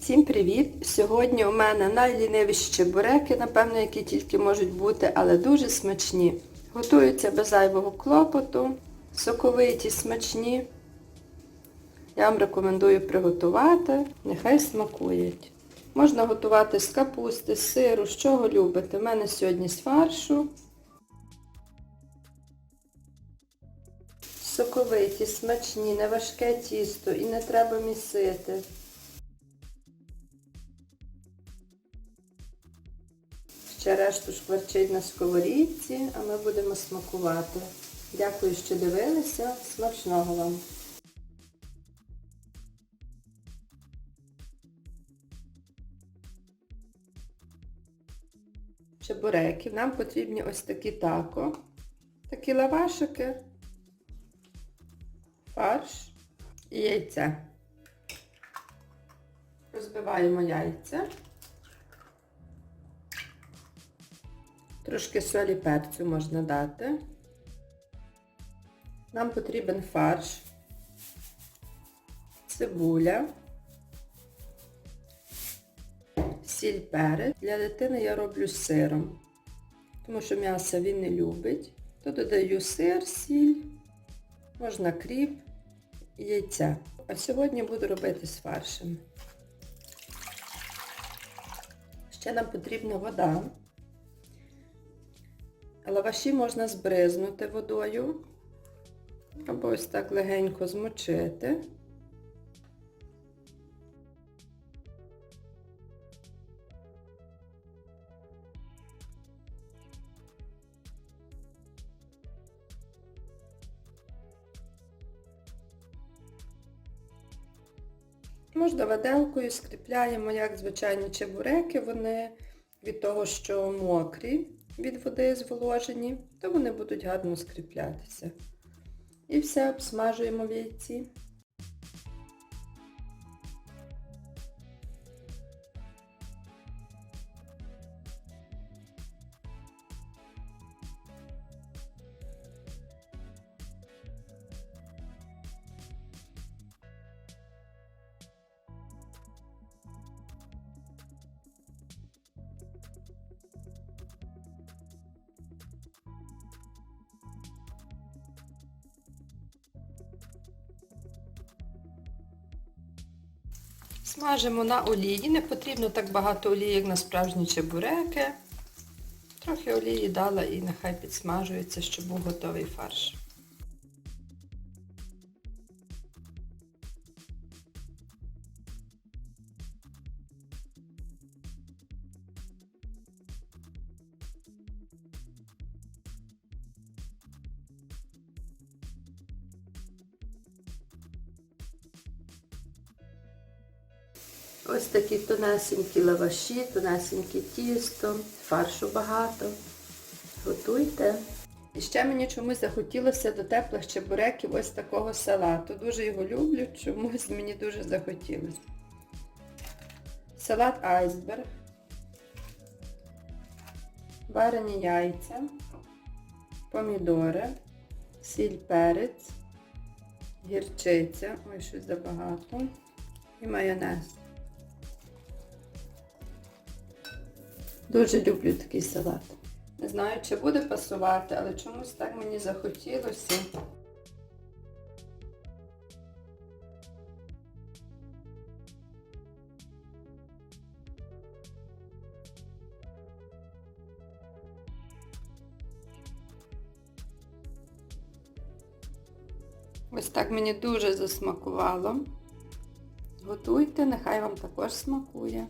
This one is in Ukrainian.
Всім привіт! Сьогодні у мене найлінивіші буреки, напевно, які тільки можуть бути, але дуже смачні. Готуються без зайвого клопоту, соковиті, смачні. Я вам рекомендую приготувати, нехай смакують. Можна готувати з капусти, з сиру, з чого любите. У мене сьогодні з фаршу. Соковиті, смачні, не важке тісто і не треба місити. Ще решту шкварчить на сковорідці, а ми будемо смакувати. Дякую, що дивилися. Смачного вам! Чебуреків. Нам потрібні ось такі тако, такі лавашики, фарш і яйце. Розбиваємо яйця. Трошки солі перцю можна дати. Нам потрібен фарш, цибуля, сіль перець. Для дитини я роблю з сиром, тому що м'ясо він не любить. То додаю сир, сіль, можна кріп і яйця. А сьогодні буду робити з фаршем. Ще нам потрібна вода. Лаваші можна збризнути водою, або ось так легенько змочити. Можна виделкою скріпляємо, як звичайні чебуреки, вони від того, що мокрі від води зволожені, то вони будуть гарно скріплятися. І все обсмажуємо в яйці. Смажимо на олії. Не потрібно так багато олії, як на справжні чебуреки. Трохи олії дала і нехай підсмажується, щоб був готовий фарш. Ось такі тонесенькі лаваші, тонесеньке тісто, фаршу багато. Готуйте. І ще мені чомусь захотілося до теплих чебуреків ось такого салату. Дуже його люблю, чомусь мені дуже захотілося. Салат айсберг, варені яйця, помідори, сіль перець, гірчиця, ой, щось забагато, і майонез. Дуже люблю такий салат. Не знаю, чи буде пасувати, але чомусь так мені захотілося. Ось так мені дуже засмакувало. Готуйте, нехай вам також смакує.